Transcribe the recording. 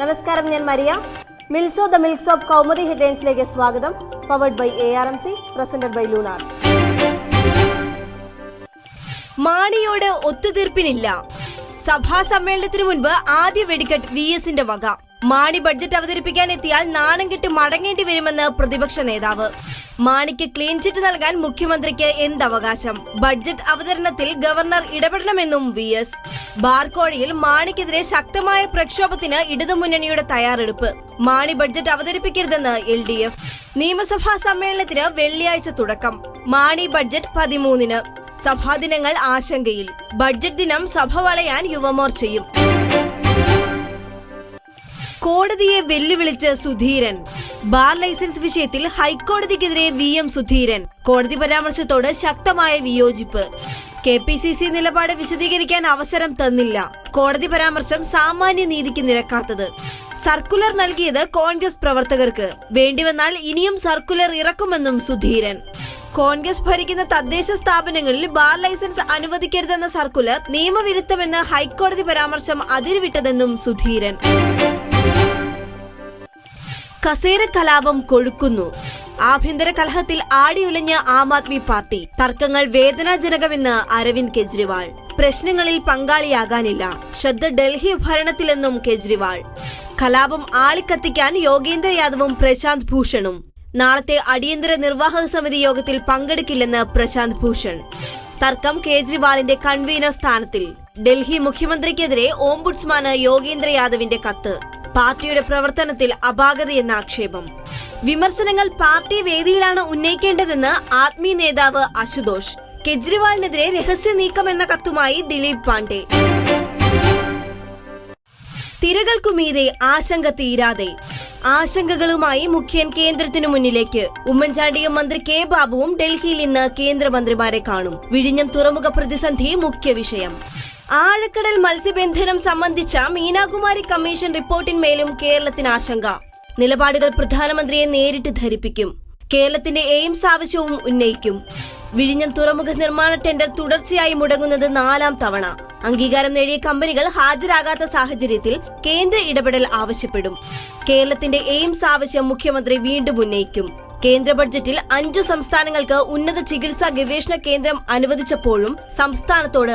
നമസ്കാരം ഞാൻ Maria. Mills the milks of Kaumudi ഹെഡ്ലൈൻസിലേക്ക് സ്വാഗതം. Powered by A R M C presented by Lunars മാണിയോട് ഒത്തുതീർപ്പിനില്ല. സഭാ സമ്മേളനത്തിന് മുൻപ് ആദ്യ വെടിക്കെട്ട് വി എസിന്റെ വക. മാണി ബഡ്ജറ്റ് അവതരിപ്പിക്കാൻ എത്തിയാൽ നാണം കെട്ട് മടങ്ങേണ്ടി വരുമെന്ന് പ്രതിപക്ഷ നേതാവ്. മാണിക്ക് ക്ലീൻ ചിറ്റ് നൽകാൻ മുഖ്യമന്ത്രിക്ക് എന്തവകാശം? ബഡ്ജറ്റ് അവതരണത്തിൽ ഗവർണർ ഇടപെടണമെന്നും വി എസ്. ബാർക്കോഴയിൽ മാണിക്കെതിരെ ശക്തമായ പ്രക്ഷോഭത്തിന് ഇടതുമുന്നണിയുടെ തയ്യാറെടുപ്പ്. മാണി ബഡ്ജറ്റ് അവതരിപ്പിക്കരുതെന്ന് എൽ ഡി എഫ്. നിയമസഭാ സമ്മേളനത്തിന് വെള്ളിയാഴ്ച തുടക്കം. മാണി ബഡ്ജറ്റ് പതിമൂന്നിന്. സഭാദിനങ്ങൾ ആശങ്കയിൽ. ബഡ്ജറ്റ് ദിനം സഭ വളയാൻ യുവമോർച്ചയും. കോടതിയെ വെല്ലുവിളിച്ച് സുധീരൻ. ബാർ ലൈസൻസ് വിഷയത്തിൽ ഹൈക്കോടതിക്കെതിരെ വി എം സുധീരൻ. കോടതി പരാമർശത്തോട് ശക്തമായ വിയോജിപ്പ്. കെ പി സി സി നിലപാട് വിശദീകരിക്കാൻ അവസരം തന്നില്ല. കോടതി പരാമർശം സാമാന്യ നീതിക്ക് നിരക്കാത്തത്. സർക്കുലർ നൽകിയത് കോൺഗ്രസ് പ്രവർത്തകർക്ക്. വേണ്ടിവന്നാൽ ഇനിയും സർക്കുലർ ഇറക്കുമെന്നും സുധീരൻ. കോൺഗ്രസ് ഭരിക്കുന്ന തദ്ദേശ സ്ഥാപനങ്ങളിൽ ബാർ ലൈസൻസ് അനുവദിക്കരുതെന്ന സർക്കുലർ നിയമവിരുദ്ധമെന്ന് ഹൈക്കോടതി പരാമർശം അതിരുവിട്ടതെന്നും സുധീരൻ. കസേര കലാപം കൊഴുക്കുന്നു. ആഭ്യന്തര കലഹത്തിൽ ആടിയുലഞ്ഞ് ആം ആദ്മി പാർട്ടി തർക്കങ്ങൾ വേദനാജനകമെന്ന് അരവിന്ദ് കെജ്രിവാൾ. പ്രശ്നങ്ങളിൽ പങ്കാളിയാകാനില്ല. ശ്രദ്ധ ഡൽഹി ഭരണത്തിലെന്നും കെജ്രിവാൾ. കലാപം ആളിക്കത്തിക്കാൻ യോഗേന്ദ്ര യാദവും പ്രശാന്ത് ഭൂഷണും. നാളത്തെ അടിയന്തര നിർവാഹക സമിതി യോഗത്തിൽ പങ്കെടുക്കില്ലെന്ന് പ്രശാന്ത് ഭൂഷൺ. തർക്കം കേജ്രിവാളിന്റെ കൺവീനർ സ്ഥാനത്തിൽ. ഡൽഹി മുഖ്യമന്ത്രിക്കെതിരെ ഓംബുഡ്സ്മാന് യോഗേന്ദ്ര യാദവിന്റെ കത്ത്. പാർട്ടിയുടെ പ്രവർത്തനത്തിൽ അപാകതയെന്ന ആക്ഷേപം. വിമർശനങ്ങൾ പാർട്ടി വേദിയിലാണ് ഉന്നയിക്കേണ്ടതെന്ന് ആത്മീയ നേതാവ് അശുതോഷ്. കെജ്രിവാളിനെതിരെ രഹസ്യ നീക്കം എന്ന കത്തുമായി ദിലീപ് പാണ്ഡെ. തിരകൾക്കുമീതെ ആശങ്ക തീരാതെ. ആശങ്കകളുമായി മുഖ്യൻ കേന്ദ്രത്തിനു മുന്നിലേക്ക്. ഉമ്മൻചാണ്ടിയും മന്ത്രി കെ ബാബുവും ഡൽഹിയിൽ ഇന്ന് കേന്ദ്രമന്ത്രിമാരെ കാണും. വിഴിഞ്ഞം തുറമുഖ പ്രതിസന്ധി മുഖ്യ വിഷയം. ആഴക്കടൽ മത്സ്യബന്ധനം സംബന്ധിച്ച മീനാകുമാരി കമ്മീഷൻ റിപ്പോർട്ടിന്മേലും കേരളത്തിന് ആശങ്ക. നിലപാടുകൾ പ്രധാനമന്ത്രിയെ നേരിട്ട് ധരിപ്പിക്കും. കേരളത്തിന്റെ എയിംസ് ആവശ്യവും ഉന്നയിക്കും. വിഴിഞ്ഞം തുറമുഖ നിർമ്മാണ ടെൻഡർ തുടർച്ചയായി മുടങ്ങുന്നത് നാലാം തവണ. അംഗീകാരം നേടിയ കമ്പനികൾ ഹാജരാകാത്ത സാഹചര്യത്തിൽ കേന്ദ്ര ഇടപെടൽ ആവശ്യപ്പെടും. കേരളത്തിന്റെ എയിംസ് ആവശ്യം മുഖ്യമന്ത്രി വീണ്ടും ഉന്നയിക്കും. കേന്ദ്ര ബഡ്ജറ്റിൽ അഞ്ചു സംസ്ഥാനങ്ങൾക്ക് ഉന്നത ചികിത്സാ ഗവേഷണ കേന്ദ്രം അനുവദിച്ചപ്പോഴും സംസ്ഥാനത്തോട്